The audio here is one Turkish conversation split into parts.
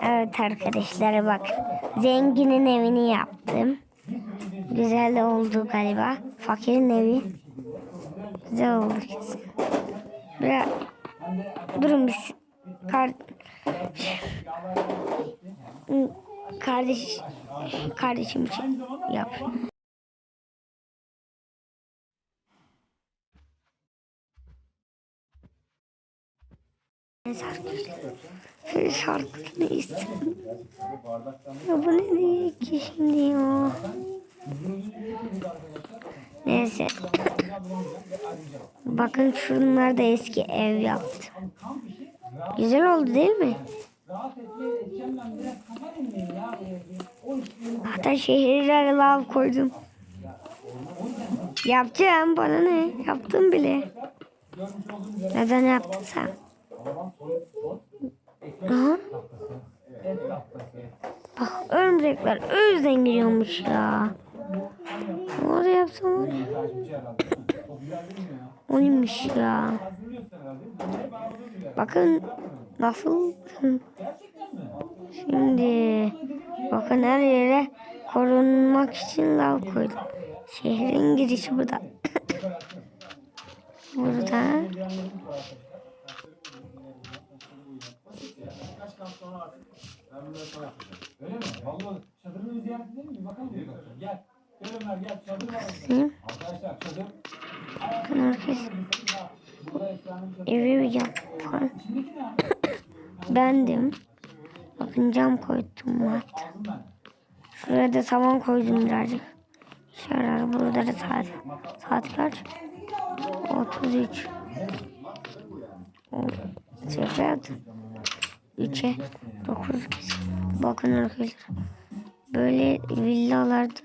Evet arkadaşlar bak. Zenginin evini yaptım. Güzel oldu galiba. Fakirin evi. Güzel oldu kesin. Biraz durun biz kar kardeş kardeşim için yap. Şarkı, şarkısını istedim. Ya bu ne diye ki şimdi ya? Neyse. Bakın şunlar da eski ev yaptım. Güzel oldu değil mi? Hatta şehirlere lav koydum. Yapacağım bana ne? Yaptım bile. Neden yaptın sen? Aha. Bak örümcekler o yüzden giriyormuş ya. Orada yapsam var ya. Ya. Bakın nasıl. Şimdi bakın her yere korunmak için lav koydum. Şehrin girişi burada. burada. Kamp sonra artık ben bunları sonra yapacağım. Öyle mi? Vallahi çadırını ziyaret edelim mi? Bakalım bir bakalım. Gel. Ömer gel. Çadır var. Arkadaşlar çadır. Burada çadırı. Evi yapan İçindeki bendim. Bakın cam koydum hatta. Aldım ben. Şuraya da saman koydum birazcık. Şöyle burada da saat. Saat kaç? 33. O, Sıfır. 3'e 9 Bakın arkadaşlar. Böyle villalarda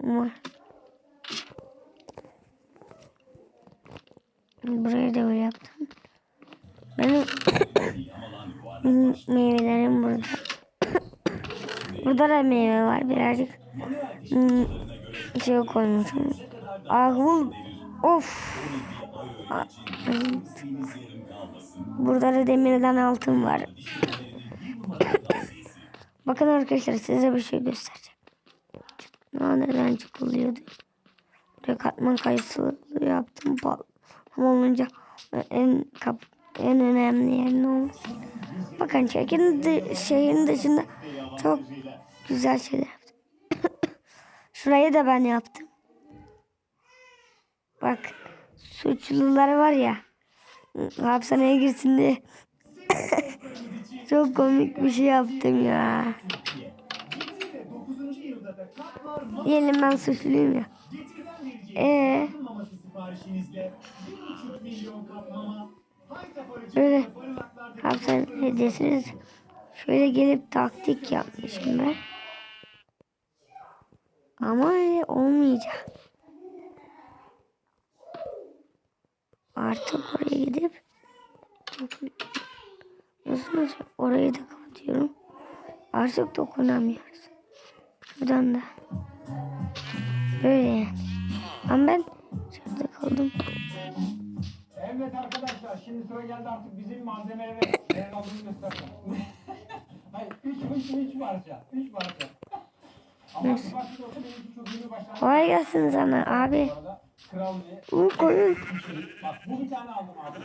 var. Buraya da böyle yaptım. Benim meyvelerim burada. Burada da meyve var birazcık. Hmm, şey koymuşum. Ahul. Of. Burada da demirden altın var. Bakın arkadaşlar size bir şey göstereceğim. Aa, neden çıkılıyordu? Buraya katman kayısı yaptım. Ama olunca en kap en önemli yerin olması. Bakın şehrin, dı- şehrin dışında çok güzel şeyler yaptım. Şurayı da ben yaptım. Bak suçlular var ya hapishaneye girsin diye çok komik bir şey yaptım ya. Diyelim ben suçluyum ya. Ee, Maması siparişinizle 1,5 milyon kaplama. böyle hapishanedesiniz. Şöyle gelip taktik yapmışım ben. Ama öyle olmayacak. Artık oraya gidip nasıl nasıl orayı da kapatıyorum. Artık dokunamıyoruz. Şuradan da. Böyle yani. Ama ben şurada kaldım. Evet arkadaşlar şimdi sıra geldi artık bizim malzemelere. Hayır 3 üç, üç parça. 3 parça. Başlangıç. Kolay gelsin sana abi. Bu koyun.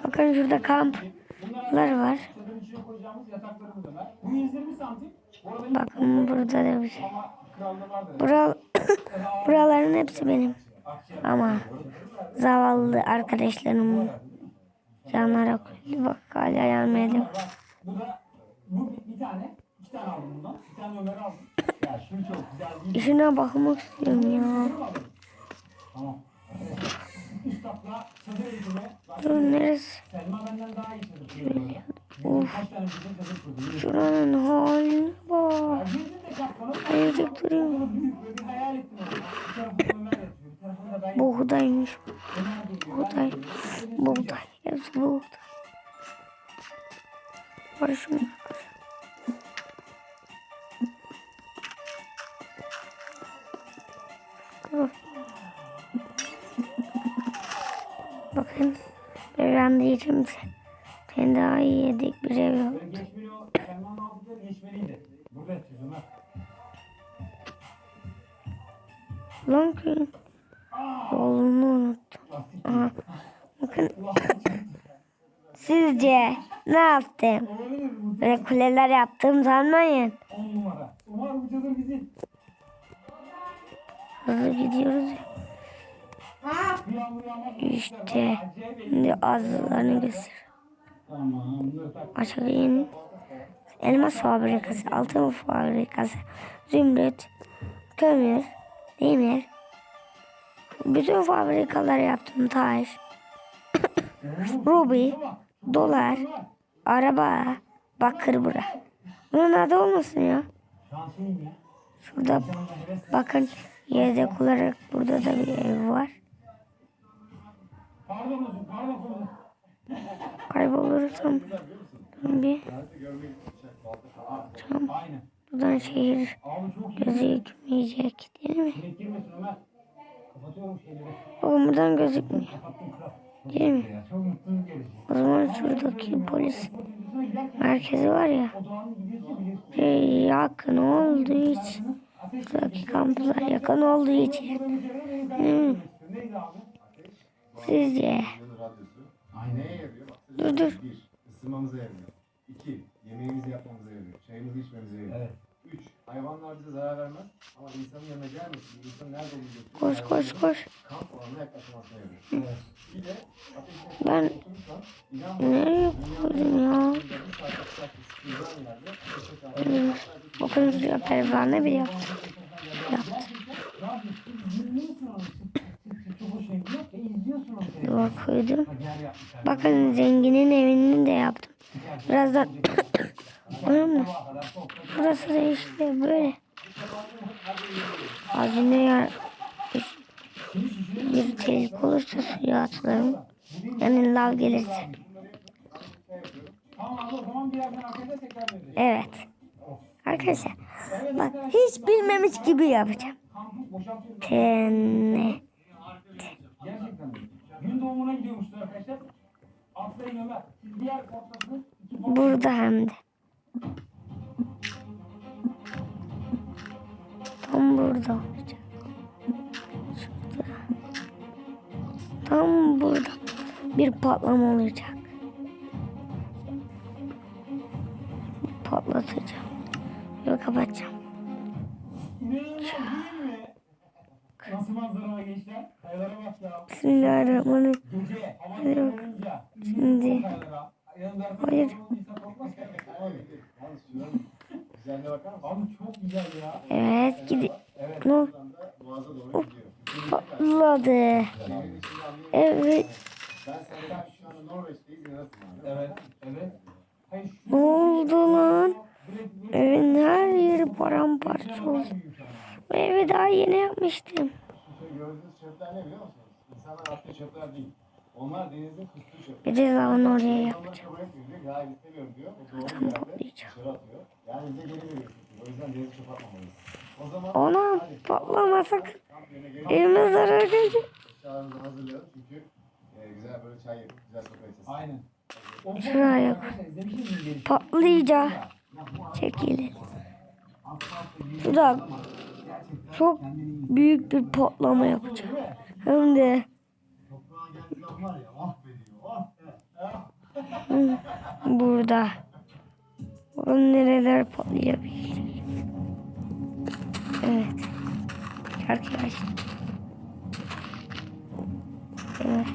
Bakın şurada kamplar var. Çadırın içine koyacağımız yataklarımız da var. Bu 120 santim. Bu arada hiç Bakın burada da bir şey. Bural buraların hepsi benim. Ama zavallı arkadaşlarım canlara koydu. Bak hala. Bak bu bir tane. iki tane aldım bundan. Bir tane Ömer aldım. İşine bakmak istiyorum ya. Dur neresi? Of şuranın haline bak. Ayıcık duruyor. Buğdaymış. Buğday. Buğday. Hepsi buğday. Var Bakın evlendiğim seni daha iyi yedik bir ev yaptı. Lan köyün oğlunu unuttum. Aha. Bakın sizce ne yaptım? Böyle kuleler yaptım sanmayın. 10 numara. Umar bu çadır bizim. Hızlı gidiyoruz. yağmur yağmaz. İşte şimdi azlarını göster. Aşağı in. Elmas fabrikası, altın fabrikası, zümrüt, kömür, demir. Bütün fabrikaları yaptım taş, ruby, dolar, araba, bakır bura. Bunun adı olmasın ya. Şurada bakın yedek olarak burada da bir ev var. Kaybolursam bir. Aynen. buradan şehir gözükmeyecek değil mi? Bakın buradan gözükmüyor. Değil mi? O zaman şuradaki polis merkezi var ya şey yakın olduğu için Ateş şuradaki kamplar yakın olduğu için abi? sizce Dur, dur. Bir, ısınmamıza yarıyor. İki, yemeğimizi yapmamıza yarıyor. Çayımızı içmemize yarıyor. Evet. Hayvanlar bize zarar vermez ama insanın yanına gelmesin. İnsan nerede olduğunu koş koş koş. Kamp alanına yaklaşmasına yarıyor. Bir de ateşin ben nereye koydum ya? bir ateşe Hmm, bakın şuraya pervane ki izliyorsun onu. duvar koydum. Bakın zenginin evini de yaptım. Birazdan Anam burası da işte böyle hazine yer bir tehlike olursa suya atlarım yani lav gelirse. Evet. Arkadaşlar bak hiç bilmemiş gibi yapacağım. Port. Burada hem de. Tam burada olacak. Şurada. Tam burada. Bir patlama olacak. Patlatacağım. Ve kapatacağım. Bismillahirrahmanirrahim. Kararınca. Şimdi. Hayır. Evet gidi. Evet. İçinde anlayamıyorum. Evet. Ne oldu lan? Evin her yeri paramparça oldu. Bu evi daha yeni yapmıştım. Şu gördüğünüz çöpler ne biliyor musunuz? İnsanlar attığı çöpler değil. Bir de lavını oraya yapacağım. Ona patlama sakın. kamp yerine gelin. Evime zarar gelecek. E, güzel böyle çay yapıp güzel sohbet edeceğiz. Aynen. O Şuraya fotoğrafı arkadaşlar izlemişsiniz mi geri? Patlayacak. Ya bu Çekilin. Şurada ama gerçekten çok büyük bir patlama mi? Hem de burada. Bakın nereler patlayabilir. Evet. Arkadaşlar. Evet.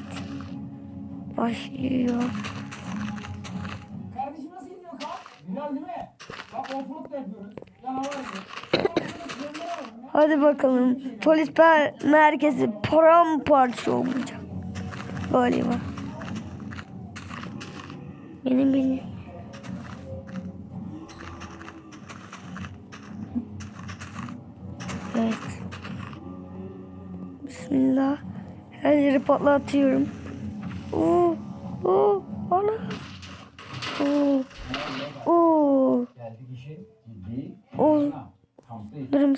Başlıyor. Kardeşim nasıl gidiyor kan? Güzel değil mi? Bak offroad da yapıyoruz. Hadi bakalım. Polis merkezi paramparça olacak. Galiba. Benim bildiğim. Evet. Bismillah. Her yeri patlatıyorum. Oo, oo, ana. Oo, oo, oo. Kamptayız. Durun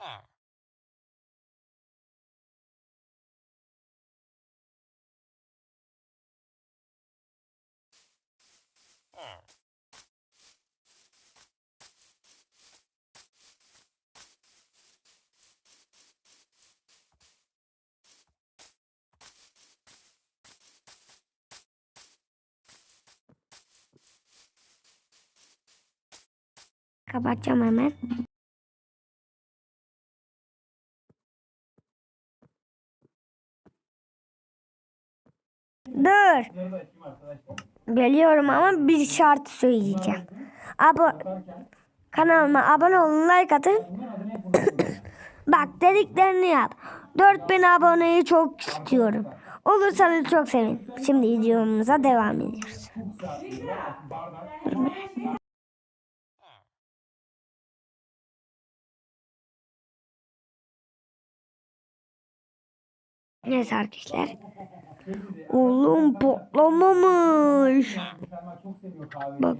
ses. Orada kamp- Kapatacağım hemen. Dur. Bunları arkadaşlar. Biliyorum ama bir şart söyleyeceğim. Abo kanalıma abone olun, like atın. Bak dediklerini yap. 4000 aboneyi çok istiyorum. Olursanız çok sevinirim. Şimdi videomuza devam ediyoruz. Neyse arkadaşlar. Oğlum patlamamış. Bak.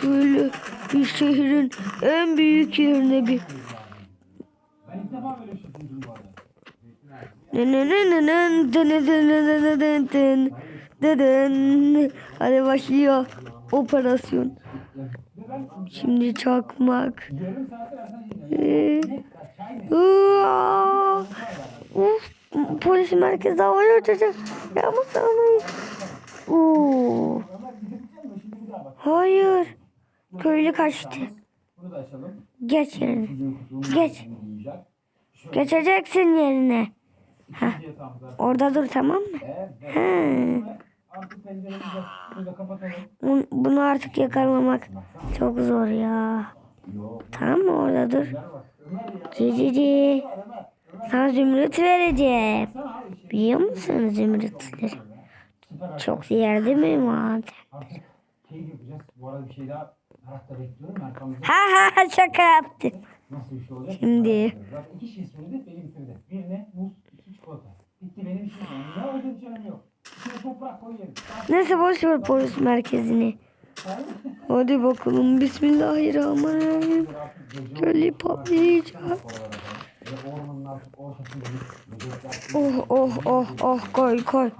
Şöyle bir şehrin en büyük yerine bir. Şey dının. Hadi başlıyor operasyon. Şimdi çakmak. Ee. Uf, polis merkezi havaya uçacak. Ya bu sana. Oo. Hayır. Köylü kaçtı. Geç yerine. Geç. Geçeceksin yerine. yatağımıza. Orada dur tamam mı? Bun- Bunu artık yakalamamak çok zor ya. Tamam mı orada dur. Cici. Sana zümrüt vereceğim. Biliyor musun zümrütleri? Çok yer değil mi. Arkamızda Ha ha ha şaka yaptım. Şimdi. Neyse boş ver polis merkezini. Hadi bakalım bismillahirrahmanirrahim. Köylü patlayacak. Oh oh oh oh koy koy.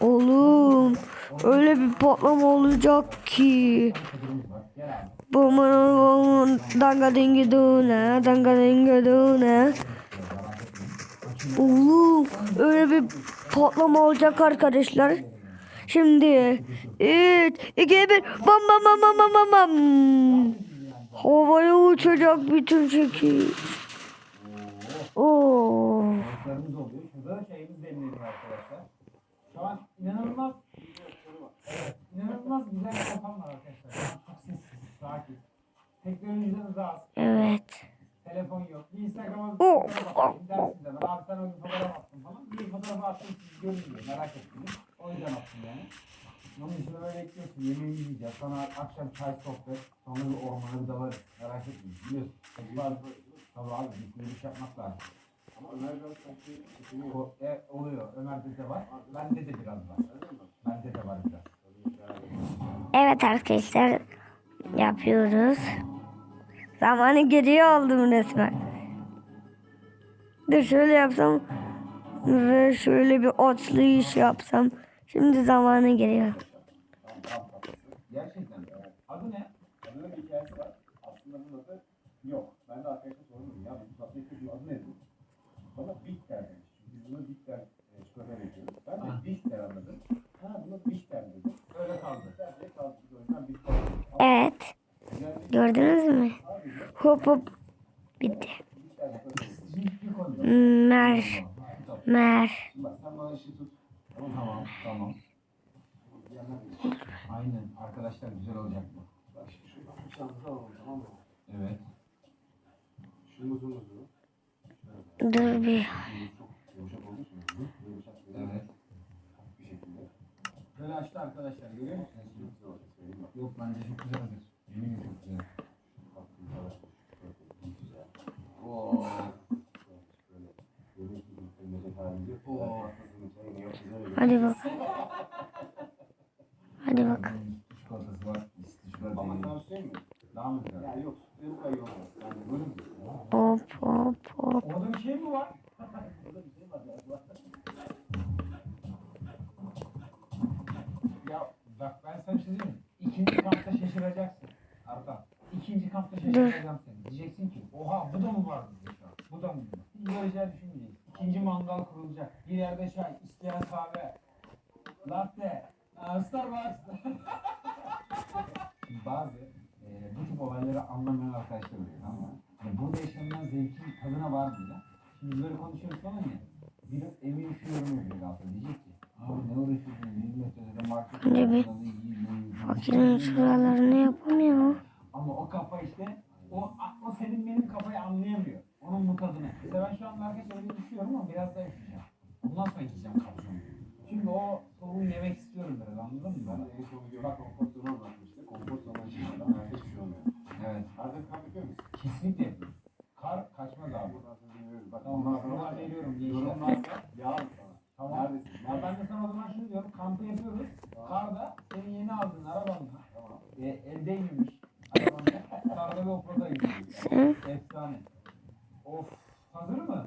Oğlum öyle bir patlama olacak ki. Abi. Bumun danga dingi duna danga dingi duna. Oğlum öyle bir patlama olacak arkadaşlar. Şimdi 3 2 1 bam bam bam bam bam bam. Havaya uçacak bütün şekil. Oo. Balıklarımız oluyor. Şurada da çayımız demleniyor arkadaşlar. Şu an inanılmaz Evet, inanılmaz güzel bir ortam var arkadaşlar. Şu an çok sessiz, sakin. Teknolojiden uzağız. Evet. Telefon yok. Bir Instagram'a Oh. fotoğraf atayım dersin de. Abi sen öyle fotoğraf attın falan. Bir fotoğrafı attım siz görün diye merak ettiniz. O yüzden attım yani. Onun dışında böyle ekliyorsun. Yemeği yiyeceğiz. Sonra akşam çay sohbet. Sonra bir ormana bir dalarız. Merak etmeyin. Biliyorsun. Var. Tabii abi bir yürüyüş yapmak lazım. Ama Ömer biraz sanki çekiniyor. O, e, oluyor. Ömer'de de var. Bende de biraz var. Bende de var biraz. Evet arkadaşlar yapıyoruz. Zamanı geriye oldum resmen. Dur şöyle yapsam ve şöyle bir otlu iş yapsam. Şimdi zamanı geliyor. Gerçekten. Adı ne? Adının bir hikayesi var. Aslında bunun adı yok. Ben de arkadaşa sordum. Ya bu adı? Bana Bitter demiş. Çünkü Biz bunu Bitter e, veriyoruz. Ben de. Bitter anladım. Ha bunu Bitter dedim. Öyle kaldı. Bitter diye kaldı. Bitter dedik. Evet. Gördünüz mü? Hop hop. Bitti. Mer. Mer. Tamam Tamam, Aynen. Arkadaşlar güzel olacak bu. Bak şimdi şu bıçağımızı alalım tamam mı? Evet. Şu muzumuzu. Dur bir. Çok yumuşak olduğu için muzu. Yumuşak bir Evet. Bir şekilde. Böyle açtı arkadaşlar. Görüyor musunuz? Yok bence çok güzel hazır. Eminim çok güzel. Oo. Hadi bak. Hadi bak. Ama söyleyeyim mi? Daha mı güzel? Yok. Benim bu kadar iyi olmaz. Yani böyle mi? Hop hop hop. Orada bir şey mi var? Ya bak ben sana bir şey diyeyim mi? şaşırtacağım seni. Diyeceksin ki oha bu da mı var bizde şu an? Bu da mı var? Hiç böyle şeyler düşünmeyeceksin. İkinci mangal kurulacak. Bir yerde çay, isteyen kahve. Latte. Aa, Starbucks. Şimdi bazı e, bu tip olayları anlamayan arkadaşlar oluyor tamam mı? Yani burada yaşanılan zevkin tadına vardığında şimdi biz böyle konuşuyoruz falan ya bir evi üşüyorum yapıyor altında diyecek ki abi ne uğraşıyorsun 100 metrede market Önce bir ortalığı iyi, iyi, iyi." Fakirin şuralarını yapamıyor. ama o kafa işte o, o senin benim kafayı anlayamıyor. Onun bu tadını. Arkadaşlar evde üşüyorum ama biraz daha üşüyeceğim. Bundan sonra yiyeceğim kapşonu. Çünkü o soğuğu yemek istiyorum biraz anladın mı? Bana en son videoda konfor zonu anlatmıştı. Konfor zonu içinde hayata hiçbir şey olmuyor. Evet. Artık kamp yapıyor musun? Kesinlikle yapıyoruz. Kar kaçmaz abi. Buradan sonra dinliyoruz. Bak Tamam bundan ben sana sonra veriyorum gençler. yorumlarda yağın sana. Tamam. Neredesin? Ya ben de sana o zaman şunu diyorum. Kampı yapıyoruz. Karda senin yeni aldığın arabanla Tamam. e, evdeymiş arabanda. Karda ve offroad'a Sen Efsane. Of. Hazır mı?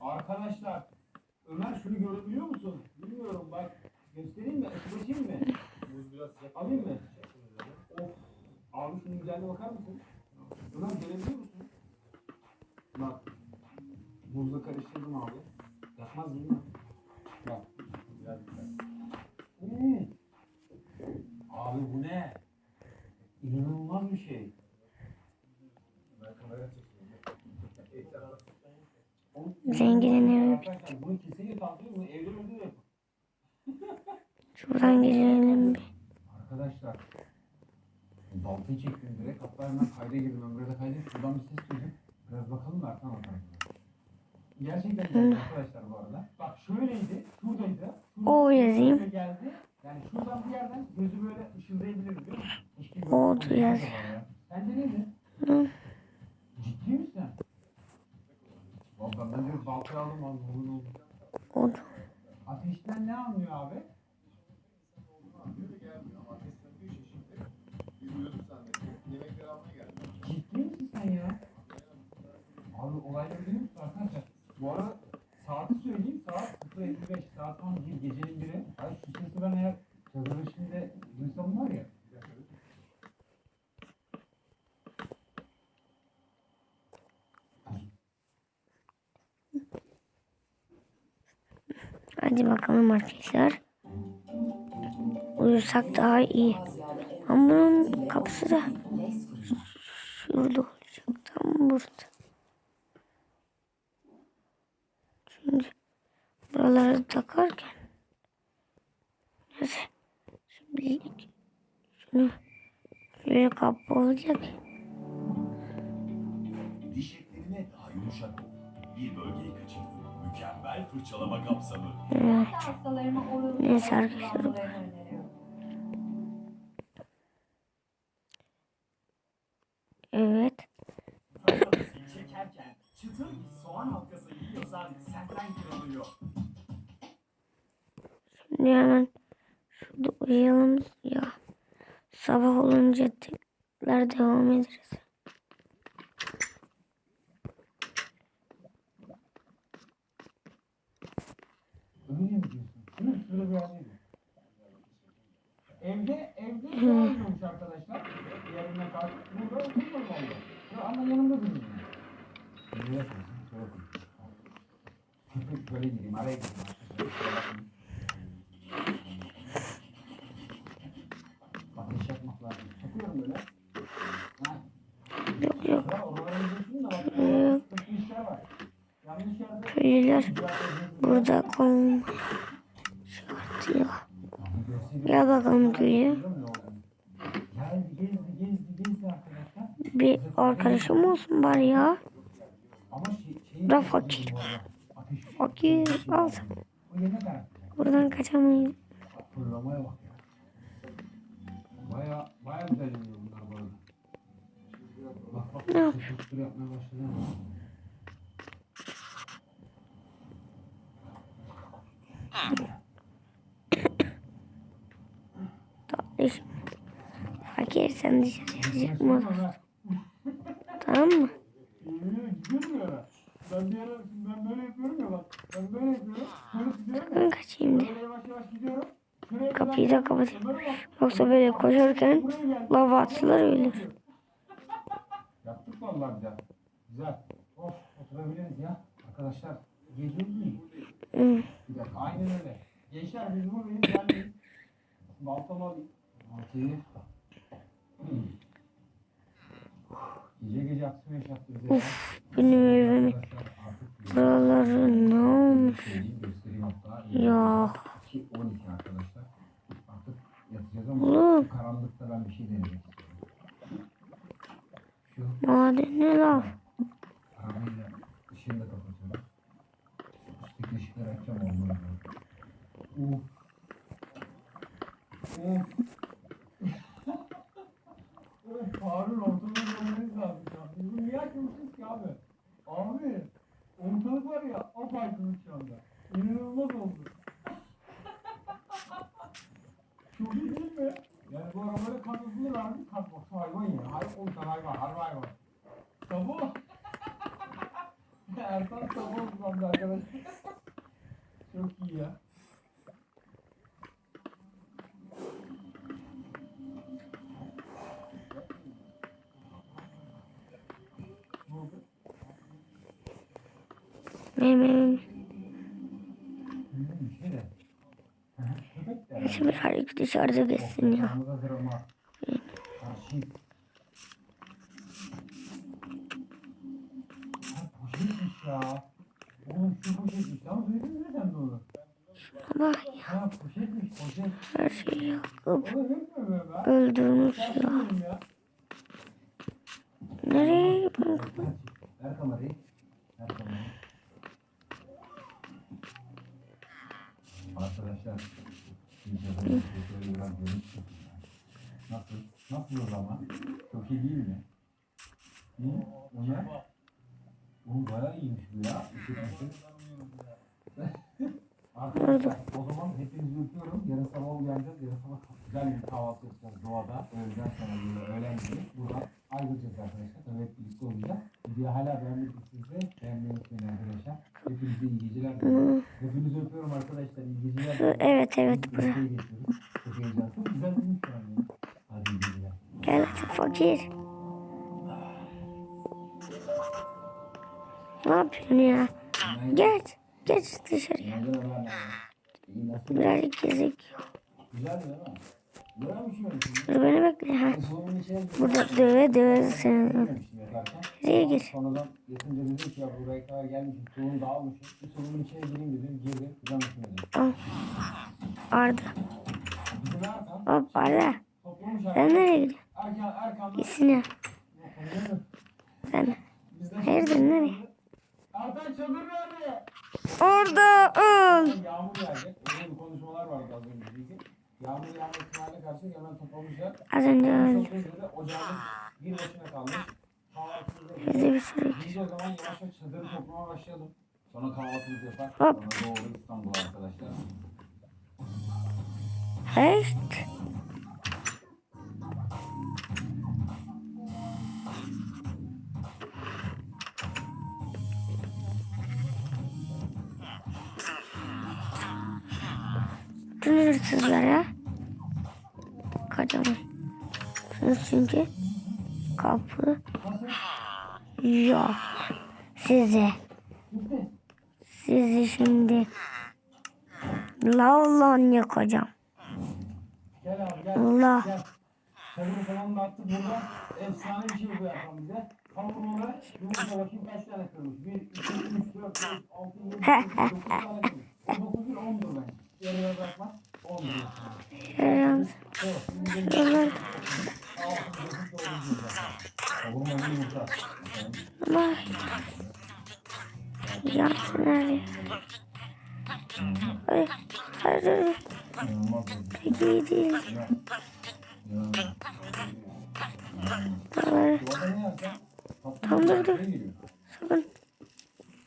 Arkadaşlar. Ömer şunu görebiliyor musun? Bilmiyorum bak. Göstereyim mi? Açıklaşayım mı? Buz biraz sıcak. Alayım mı? Of. Abi şunun güzelliğine bakar mısın? Ömer görebiliyor musun? Bak. Buzla karıştırdım abi. Yakmaz değil mi? Bak. Biraz güzel. Hmm. Abi bu ne? İnanılmaz bir şey. Ben Zenginin evi Arkadaşlar bunu kesinlikle ediyorum. Bunu evde de yapın. şuradan gelelim bir. Arkadaşlar baltayı çektim direkt hatta hemen kayda girdim Ömre'de kaydım şuradan bir ses duydum biraz bakalım da arkadan bakalım gerçekten güzel arkadaşlar bu arada bak şöyleydi şuradaydı şuradan O yazayım. şöyle geldi yani şuradan bir yerden gözü böyle ışıldayabilir biliyor musun? Oldu bir ya. Sence neydi? Hı. Ciddi misin? Valla ben de baltayı aldım abi bugün oldu. Ateşten ne anlıyor abi? Ciddi misin sen ya? Abi olayları biliyor musun arkadaşlar? Bu arada saati söyleyeyim saat 0.55 saat 11 gecenin biri. Ay şu sesi ben eğer çadırın içinde duysam var ya. Bakalım arkadaşlar. Uyusak daha iyi. Ama bunun kapısı da şurada olacak. Tam burada. Çünkü buraları takarken neyse şimdilik şunu şöyle kapı olacak. Diş etlerine daha yumuşak. Bir bölgeyi kaçırdın. Mükemmel fırçalama kapsamı. Evet. Neyse arkadaşlar. Evet. Faturasını çekerken çıtır bir soğan halkası yiyorsan senden kırılıyor. Şimdi hemen şurada uyuyalım ya. Sabah olunca tekrar devam ederiz. Öyle mi diyorsun? Değil mi? Şurada bir yerdeydi. Evde, evde şey olmuyormuş arkadaşlar. Yerine kalkıp burada valla. Şurada ama yanımda durmuyor. Şöyle yapıyorsun, şöyle. Köpek böyle gireyim, araya gireyim. arkadaşlar. Ateş yakmak lazım. Çakıyorum böyle. Ha. Yok yok. Ya oralara gidiyorsun da bak. Sıkıntı işler var. Yanlış yerde. Köylüler burada konum çıkartıyor. Gel bakalım köye. Bir arkadaşım olsun bari ya. Da fakir. Fakir al. Buradan kaçamayız. Fırlamaya bak güzel bunlar bu arada. Bak bak. Ne yapıyor? Fakir sen dışarıya çıkma. Tamam mı? Ben bir ara ben böyle yapıyorum ya bak. Ben böyle yapıyorum. Şöyle gidiyorum ya. Ben kaçayım de. Kapıyı da kapatayım. Yoksa böyle koşarken lava atsalar öyle. vallahi güzel. Güzel. Of oturabiliriz ya. Arkadaşlar geziyoruz mu? Hı. Bir dakika aynen öyle. Gençler biz buradayız gelmeyin. Baltamı alayım. Baltayı. Ya. Benim evimi. Arkadaşlar artık Buraları ne olmuş? Ya 2 12 arkadaşlar. Artık yatacağız ama Oğlum. şu karanlıkta ben bir şey denemek istiyorum. Şu madenler var. arabayla ışığını da kapatıyorum. Üstteki ışıkları açacağım ondan sonra. Uf. Uf. Öf, Harun ortalığı görmeniz lazım ya. Biz bunu niye açmamışız ki abi? Abi, ortalık var ya, apaydınlık şu anda. İnanılmaz oldu. Çok iyi değil mi? Yani bu arabaları kanıtlılar abi. Kalk bak şu hayvan ya. Hayvan, oğlum sen hayvan, harbi hayvan. Tabu. Ertan tabu oldu sandı arkadaşlar. Çok iyi ya. Ne oldu? Benim evim. Bilmiyorum, bir şey de. Hı hı, köpek de. Neyse bir hareket dışarıda geçsin ya. Yalnız hazır ama. Karşı. Ha poşetmiş ya. Oğlum şu poşetmiş. Ya duydun mu sen de onu? Ama ya Ha poşetmiş poşet. her şeyi yakıp öldürmüş ya. Ya. Nereye ben kamerayı. Ver kamerayı. Arkadaşlar. Şöyle biraz ya. Nasıl? Nasıl o zaman? Çok iyi değil mi? İyi. Ömer. Oğlum bayağı iyiymiş bu ya. Arkadaşlar o zaman hepinizi öpüyorum. Yarın sabah uyanacağız. Yarın sabah güzel bir kahvaltı yapacağız doğada. Öğleden sonra böyle öğlen gibi. Buradan ayrılacağız arkadaşlar. Hep birlikte olacağız. Videoyu hala beğenmediyseniz beğenmeyi unutmayın arkadaşlar. Hepinize iyi geceler. diliyorum. Hepinizi öpüyorum arkadaşlar. İyi geceler. Evet evet bura. ülkeye geçiyoruz. Çok heyecanlı. Çok güzel değil mi şu an ya? Hadi iyi geceler. Gel fakir. Ne yapıyorsun ya? Geç. Geç dışarıya. Birazcık gezek. Dur beni bekle ha. Burada döve döve yatarken. Nereye gir? Sonradan yatınca dedim. Arda. Hop Arda. Sen nereye gidiyorsun? Gitsin ya. Sen. Hayırdır nereye? Erkan çadır nerede? Orada öl. Yağmur konuşmalar vardı az önce. Bilgi. Yağmur yağma ihtimaline karşı hemen toplamışlar. Az önce öldü. Toplayınca da ocağımız bir başına kalmış. Sürü. Biz o zaman yavaş yavaş çadırı toplamaya başlayalım. Sonra kahvaltımızı yapar. Hop. Sonra doğru İstanbul'a arkadaşlar. Evet. Bütün hırsızlara kaçamam. Çünkü kapı yok. Size. Sizi şimdi lavlan yakacağım. Gel abi gel. Allah. Gel. Çadırı falan da attık burada. Efsane bir şey bu yapan bize. Kavurmalı yumurta bakayım kaç tane kırmış. 1, 2, 3, 4, 5, 6, 7, 8, 9 tane kırmış. 9 bir 10'dur bence. Yarıya bırakmaz. 10'dur. Yaram. Evet. Şimdi geliyor. Kavurmalı yumurta. Ama yansın abi. Ay, hayır, pek iyi değil. Tamam? Tam durdu. Sakın.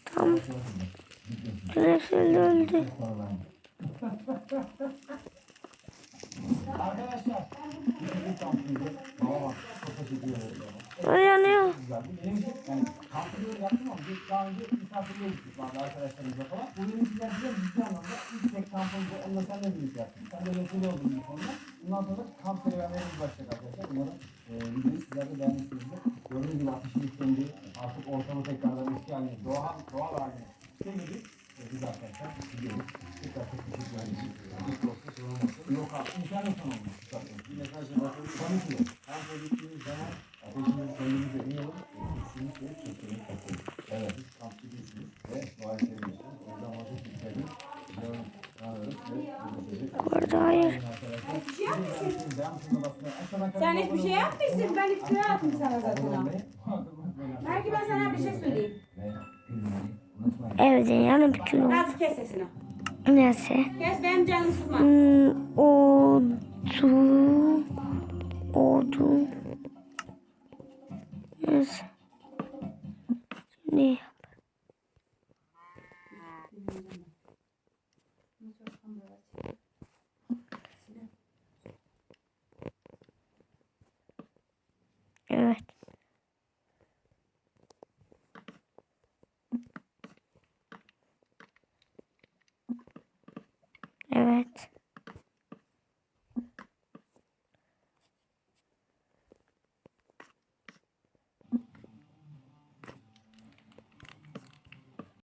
Tam. Hepsi öldü öldü. Arkadaşlar. Uyanıyor. Bundan sonra kamp serüvenlerimiz başlayacak arkadaşlar. Umarım e, sizler de beğenmişsinizdir. Gördüğünüz gibi ateşin üstünde artık ortamı tekrardan eski haline, doğal, doğal haline çevirdik. E, ee, biz arkadaşlar gidiyoruz. Yapmışsın ben iftira attım sana zaten abi. Belki ben sana bir şey söyleyeyim. Evet yani bir kilo. Nazlı kes sesini. Neyse. Kes benim canım sıkma. Hmm, odu. Odu. Neyse. Şimdi. Evet. Evet.